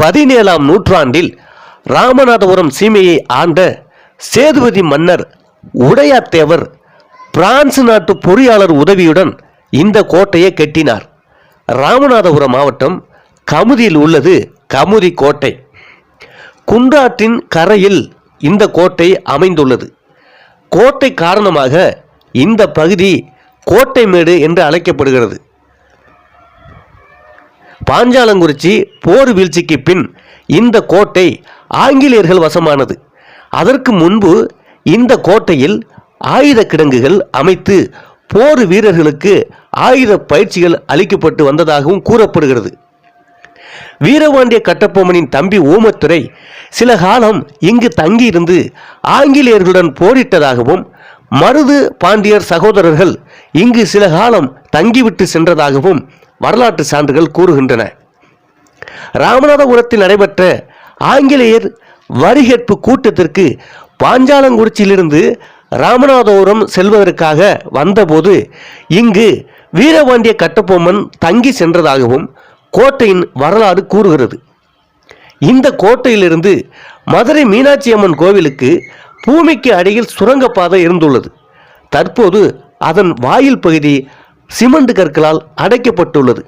பதினேழாம் நூற்றாண்டில் ராமநாதபுரம் சீமையை ஆண்ட சேதுபதி மன்னர் உடையாத்தேவர் பிரான்ஸ் நாட்டு பொறியாளர் உதவியுடன் இந்த கோட்டையை கட்டினார். ராமநாதபுரம் மாவட்டம் கமுதியில் உள்ளது கமுதி கோட்டை. குன்றாற்றின் கரையில் இந்த கோட்டை அமைந்துள்ளது. கோட்டை காரணமாக இந்த பகுதி கோட்டைமேடு என்று அழைக்கப்படுகிறது. பாஞ்சாலங்குறிச்சி போர் வீழ்ச்சிக்கு பின் இந்த கோட்டை ஆங்கிலேயர்கள் வசமானது. அதற்கு முன்பு இந்த கோட்டையில் ஆயுத கிடங்குகள் அமைத்து போர் வீரர்களுக்கு ஆயுத பயிற்சிகள் அளிக்கப்பட்டு வந்ததாகவும் கூறப்படுகிறது. வீரபாண்டிய கட்டப்பொம்மனின் தம்பி ஊமத்துறை சில காலம் இங்கு தங்கியிருந்து ஆங்கிலேயர்களுடன் போரிட்டதாகவும் மருது பாண்டியர் சகோதரர்கள் இங்கு சில காலம் தங்கிவிட்டு சென்றதாகவும் வரலாற்று சான்றுகள் கூறுகின்றன. ராமநாதபுரத்தில் நடைபெற்ற ஆங்கிலேயர் வரிகேற்பு கூட்டத்திற்கு பாஞ்சாலங்குறிச்சியிலிருந்து ராமநாதபுரம் செல்வதற்காக வந்தபோது இங்கு வீரபாண்டிய கட்டபொம்மன் தங்கி சென்றதாகவும் கோட்டையின் வரலாறு கூறுகிறது. இந்த கோட்டையிலிருந்து மதுரை மீனாட்சி அம்மன் கோவிலுக்கு பூமிக்கு அடியில் சுரங்கப்பாதை இருந்துள்ளது. தற்போது அதன் வாயில் பகுதி சிமெண்ட் கற்களால் அடைக்கப்பட்டுள்ளது.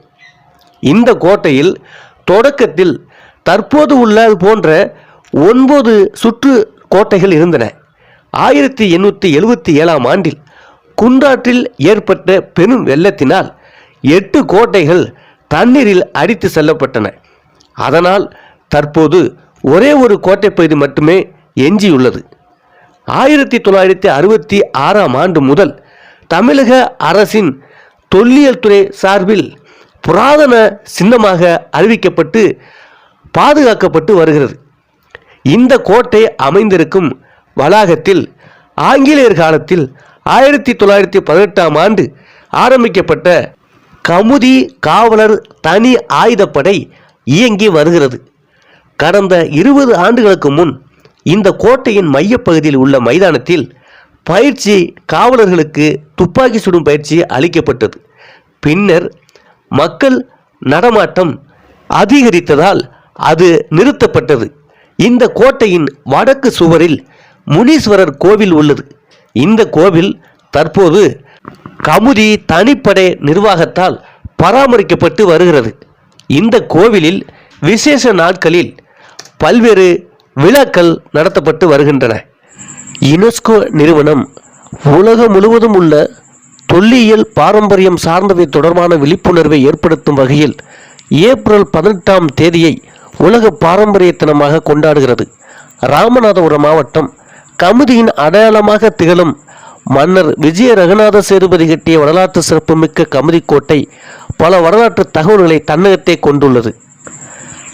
இந்த கோட்டையில் தொடக்கத்தில் தற்போது உள்ளது போன்ற ஒன்பது சுற்று கோட்டைகள் இருந்தன. ஆயிரத்தி எண்ணூற்றி எழுபத்தி ஏழாம் ஆண்டில் குன்றாற்றில் ஏற்பட்ட பெரும் வெள்ளத்தினால் எட்டு கோட்டைகள் தண்ணீரில் அடித்து செல்லப்பட்டன. அதனால் தற்போது ஒரே ஒரு கோட்டை பகுதி மட்டுமே எஞ்சியுள்ளது. ஆயிரத்தி தொள்ளாயிரத்தி அறுபத்தி ஆறாம் ஆண்டு முதல் தமிழக அரசின் தொல்லியல் துறை சார்பில் புராதன சின்னமாக அறிவிக்கப்பட்டு பாதுகாக்கப்பட்டு வருகிறது. இந்த கோட்டை அமைந்திருக்கும் வளாகத்தில் ஆங்கிலேயர் காலத்தில் ஆயிரத்தி தொள்ளாயிரத்தி பதினெட்டாம் ஆண்டு ஆரம்பிக்கப்பட்ட கமுதி காவலர் தனி ஆயுதப்படை இயங்கி வருகிறது. கடந்த இருபது ஆண்டுகளுக்கு முன் இந்த கோட்டையின் மையப்பகுதியில் உள்ள மைதானத்தில் பயிற்சி காவலர்களுக்கு துப்பாக்கி சுடும் பயிற்சி அளிக்கப்பட்டது. பின்னர் மக்கள் நடமாட்டம் அதிகரித்ததால் அது நிறுத்தப்பட்டது. இந்த கோட்டையின் வடக்கு சுவரில் முனீஸ்வரர் கோவில் உள்ளது. இந்த கோவில் தற்போது கமுதி தனிப்படை நிர்வாகத்தால் பராமரிக்கப்பட்டு வருகிறது. இந்த கோவிலில் விசேஷ நாட்களில் பல்வேறு விழாக்கள் நடத்தப்பட்டு வருகின்றன. யுனெஸ்கோ நிறுவனம் உலகம் முழுவதும் உள்ள தொல்லியல் பாரம்பரியம் சார்ந்தவை தொடர்பான விழிப்புணர்வை ஏற்படுத்தும் வகையில் ஏப்ரல் பதினெட்டாம் தேதியை உலக பாரம்பரிய தினமாக கொண்டாடுகிறது. ராமநாதபுரம் மாவட்டம் கமுதியின் அடையாளமாக திகழும் மன்னர் விஜய ரகுநாத சேதுபதி கட்டிய வரலாற்று சிறப்புமிக்க கமுதி கோட்டை பல வரலாற்று தகவல்களை தன்னகத்தை கொண்டுள்ளது.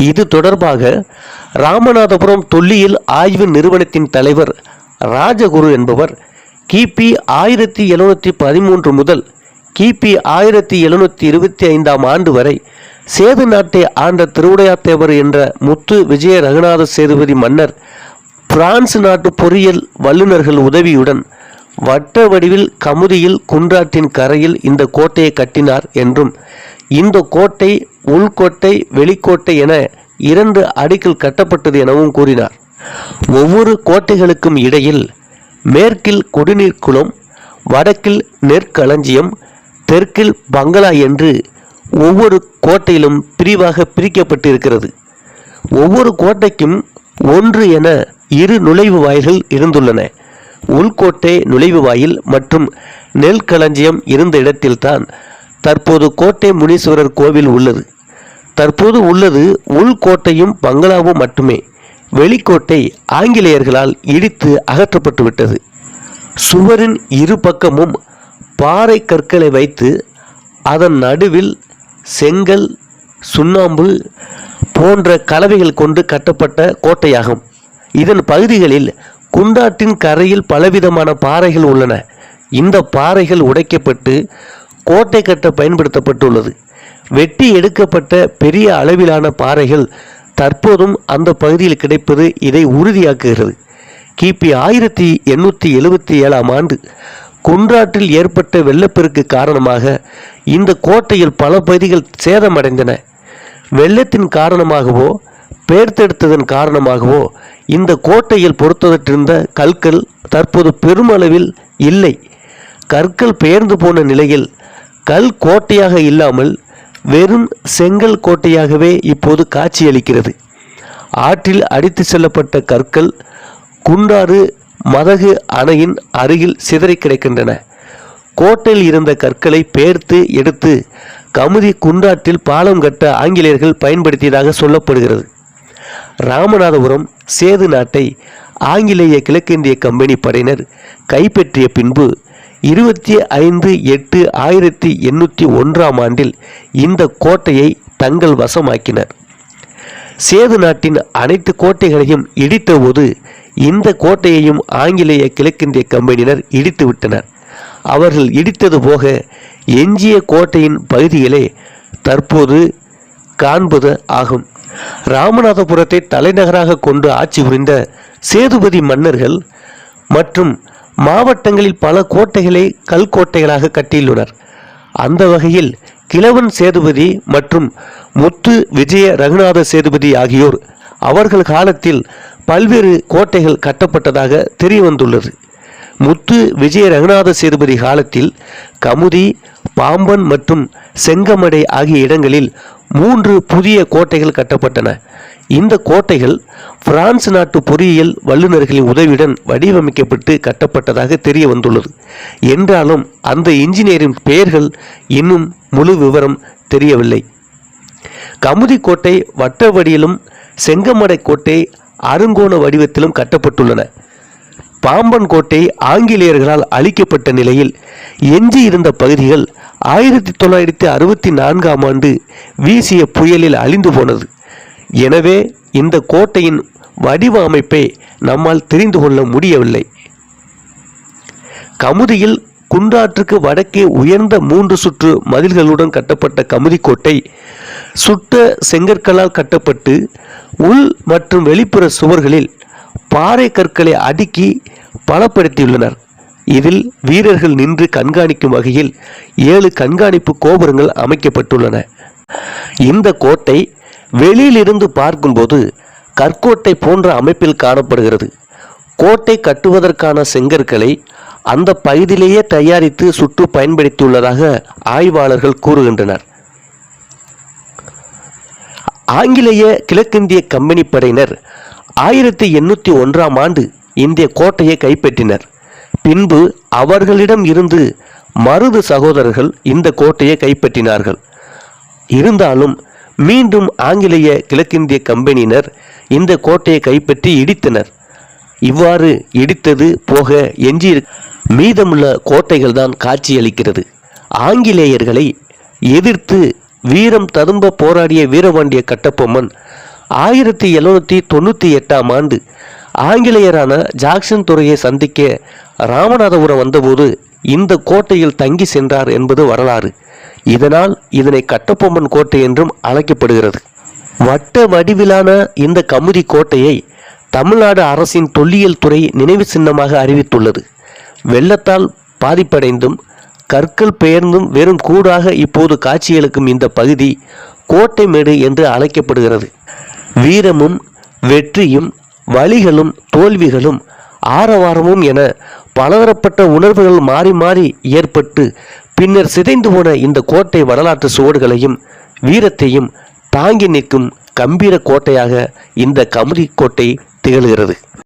இது தொடர்பாக ராமநாதபுரம் தொல்லியல் ஆய்வு நிறுவனத்தின் தலைவர் ராஜகுரு என்பவர் கிபி ஆயிரத்தி எழுநூற்றி பதிமூன்று முதல் கிபி ஆயிரத்தி எழுநூற்றி இருபத்தி ஐந்தாம் ஆண்டு வரை சேது நாட்டை ஆண்ட திருவுடையாத்தேவர் என்ற முத்து விஜய ரகுநாத சேதுபதி மன்னர் பிரான்ஸ் நாட்டு பொறியியல் வல்லுநர்கள் உதவியுடன் வட்ட வடிவில் கமுதியில் குன்றாற்றின் கரையில் இந்த கோட்டையை கட்டினார் என்றும் இந்த கோட்டை உள்கோட்டை வெளிக்கோட்டை என இரண்டு அடுக்கில் கட்டப்பட்டது எனவும் கூறினார். ஒவ்வொரு கோட்டைகளுக்கும் இடையில் மேற்கில் குடிநீர் குளம் வடக்கில் நெற்களஞ்சியம் தெற்கில் பங்களா என்று ஒவ்வொரு கோட்டையிலும் பிரிவாக பிரிக்கப்பட்டிருக்கிறது. ஒவ்வொரு கோட்டைக்கும் ஒன்று என இரு நுழைவு வாயில்கள் இருந்துள்ளன. உள்கோட்டை நுழைவு வாயில் மற்றும் நெல் களஞ்சியம் இருந்த இடத்தில்தான் தற்போது கோட்டை முனீஸ்வரர் கோவில் உள்ளது. தற்போது உள்ளது உள்கோட்டையும் பங்களாவும் மட்டுமே. வெளிக்கோட்டை ஆங்கிலேயர்களால் இடித்து அகற்றப்பட்டுவிட்டது சுவரின் இரு பக்கமும் பாறை கற்களை வைத்து அதன் நடுவில் செங்கல் சுண்ணாம்பு போன்ற கலவைகள் கொண்டு கட்டப்பட்ட கோட்டையாகும். இதன் பகுதிகளில் குண்டாட்டின் கரையில் பலவிதமான பாறைகள் உள்ளன. இந்த பாறைகள் உடைக்கப்பட்டு கோட்டை கட்ட பயன்படுத்தப்பட்டுள்ளது. வெட்டி எடுக்கப்பட்ட பெரிய அளவிலான பாறைகள் தற்போதும் அந்த பகுதியில் கிடைப்பது இதை உறுதியாக்குகிறது. கிபி ஆயிரத்தி எண்ணூற்றி எழுபத்தி ஏழாம் ஆண்டு குன்றாற்றில் ஏற்பட்ட வெள்ளப்பெருக்கு காரணமாக இந்த கோட்டையில் பல பகுதிகள் சேதமடைந்தன. வெள்ளத்தின் காரணமாகவோ பேர்த்தெடுத்ததன் காரணமாகவோ இந்த கோட்டையில் பொறுத்தவற்றிருந்த கற்கள் தற்போது பெருமளவில் இல்லை. கற்கள் பெயர்ந்து போன நிலையில் கல் கோட்டையாக இல்லாமல் வெறும் செங்கல் கோட்டையாகவே இப்போது காட்சியளிக்கிறது. ஆற்றில் அடித்து செல்லப்பட்ட கற்கள் குண்டாறு மதகு அணையின் அருகில் சிதறி கிடக்கின்றன. கோட்டையில் இருந்த கற்களை பேர்த்து எடுத்து கமுதி குண்டாற்றில் பாலம் கட்ட ஆங்கிலேயர்கள் பயன்படுத்தியதாக சொல்லப்படுகிறது. ராமநாதபுரம் சேது நாட்டை ஆங்கிலேய கிழக்கிந்திய கம்பெனி படையினர் கைப்பற்றிய பின்பு இருபத்தி ஐந்து எட்டு ஆயிரத்தி எண்ணூற்றி ஒன்றாம் ஆண்டில் இந்த கோட்டையை தங்கள் வசமாக்கினர். சேது நாட்டின் அனைத்து கோட்டைகளையும் இடித்தபோது இந்த கோட்டையையும் ஆங்கிலேய கிழக்கிந்திய கம்பெனியினர் இடித்து விட்டனர் அவர்கள் இடித்தது போக எஞ்சிய கோட்டையின் பகுதிகளே தற்போது காண்பது ஆகும். ராமநாதபுரத்தை தலைநகராக கொண்டு ஆட்சி புரிந்த சேதுபதி மன்னர்கள் மற்றும் மாவட்டங்களில் பல கோட்டைகளை கல்கோட்டைகளாக கட்டியுள்ளனர். அந்த வகையில் கிழவன் சேதுபதி மற்றும் முத்து விஜய ரகுநாத சேதுபதி ஆகியோர் அவர்கள் காலத்தில் பல்வேறு கோட்டைகள் கட்டப்பட்டதாக தெரிய வந்துள்ளது முத்து விஜய ரகுநாத சேதுபதி காலத்தில் கமுதி பாம்பன் மற்றும் செங்கமடை ஆகிய இடங்களில் மூன்று புதிய கோட்டைகள் கட்டப்பட்டன. இந்த கோட்டைகள் பிரான்ஸ் நாட்டு பொறியியல் வல்லுநர்களின் உதவியுடன் வடிவமைக்கப்பட்டு கட்டப்பட்டதாக தெரிய வந்துள்ளது. என்றாலும் அந்த இன்ஜினியரின் பெயர்கள் இன்னும் முழு விவரம் தெரியவில்லை. கமுதி கோட்டை வட்ட வடியிலும் செங்கமடை கோட்டை அருங்கோண வடிவத்திலும் கட்டப்பட்டுள்ளன. பாம்பன் கோட்டை ஆங்கிலேயர்களால் அழிக்கப்பட்ட நிலையில் எஞ்சி இருந்த பகுதிகள் ஆயிரத்தி தொள்ளாயிரத்தி அறுபத்தி நான்காம் ஆண்டு வீசிய புயலில் அழிந்து போனது. எனவே இந்த கோட்டையின் வடிவ அமைப்பை நம்மால் தெரிந்து கொள்ள முடியவில்லை. கமுதியில் குன்றாற்றுக்கு வடக்கே உயர்ந்த மூன்று சுற்று மதில்களுடன் கட்டப்பட்ட கமுதி கோட்டை சுட்ட செங்கற்களால் கட்டப்பட்டு உள் மற்றும் வெளிப்புற சுவர்களில் பாறை கற்களை அடுக்கி பலப்படுத்தியுள்ளனர். இதில் வீரர்கள் நின்று கண்காணிக்கும் வகையில் ஏழு கண்காணிப்பு கோபுரங்கள் அமைக்கப்பட்டுள்ளன. இந்த கோட்டை வெளியிலிருந்து பார்க்கும்போது கற்கோட்டை போன்ற அமைப்பில் காணப்படுகிறது. கோட்டை கட்டுவதற்கான செங்கற்களை அந்த பகுதியிலேயே தயாரித்து சுட்டு பயன்படுத்தியுள்ளதாக ஆய்வாளர்கள் கூறுகின்றனர். ஆங்கிலேய கிழக்கிந்திய கம்பெனி படையினர் ஆயிரத்தி எண்ணூற்றி ஒன்றாம் ஆண்டு இந்திய கோட்டையை கைப்பற்றினர். பின்பு அவர்களிடம் இருந்து மருது சகோதரர்கள் இந்த கோட்டையை கைப்பற்றினார்கள். இருந்தாலும் மீண்டும் ஆங்கிலேய கிழக்கிந்திய கம்பெனியினர் இந்த கோட்டையை கைப்பற்றி இடித்தனர். இவ்வாறு இடித்தது போக எஞ்சி மீதமுள்ள கோட்டைகள் தான் காட்சியளிக்கிறது. ஆங்கிலேயர்களை எதிர்த்து வீரம் ததும்ப போராடிய வீரபாண்டிய கட்டபொம்மன் ஆயிரத்தி எழுநூற்றி தொண்ணூற்றி எட்டாம் ஆண்டு ஆங்கிலேயரான ஜாக்சன் துறையை சந்திக்க ராமநாதபுரம் வந்தபோது இந்த கோட்டையில் தங்கி சென்றார் என்பது வரலாறு. இதனால் இதனை கட்டபொம்மன் கோட்டை என்றும் அழைக்கப்படுகிறது. வட்ட வடிவிலான இந்த கமுதி கோட்டையை தமிழ்நாடு அரசின் தொல்லியல் துறை நினைவு சின்னமாக அறிவித்துள்ளது. வெள்ளத்தால் பாதிப்படைந்தும் கற்கள் பெயர்ந்தும் வெறும் கூடாக இப்போது காட்சியளிக்கும் இந்த பகுதி கோட்டை மேடு என்று அழைக்கப்படுகிறது. வீரமும் வெற்றியும் வழிகளும் தோல்விகளும் ஆரவாரமும் என பலதரப்பட்ட உணர்வுகள் மாறி மாறி ஏற்பட்டு பின்னர் சிதைந்து போன இந்த கோட்டை வரலாற்று சுவடுகளையும் வீரத்தையும் தாங்கி நிற்கும் கம்பீர கோட்டையாக இந்த கமுதி கோட்டை திகழ்கிறது.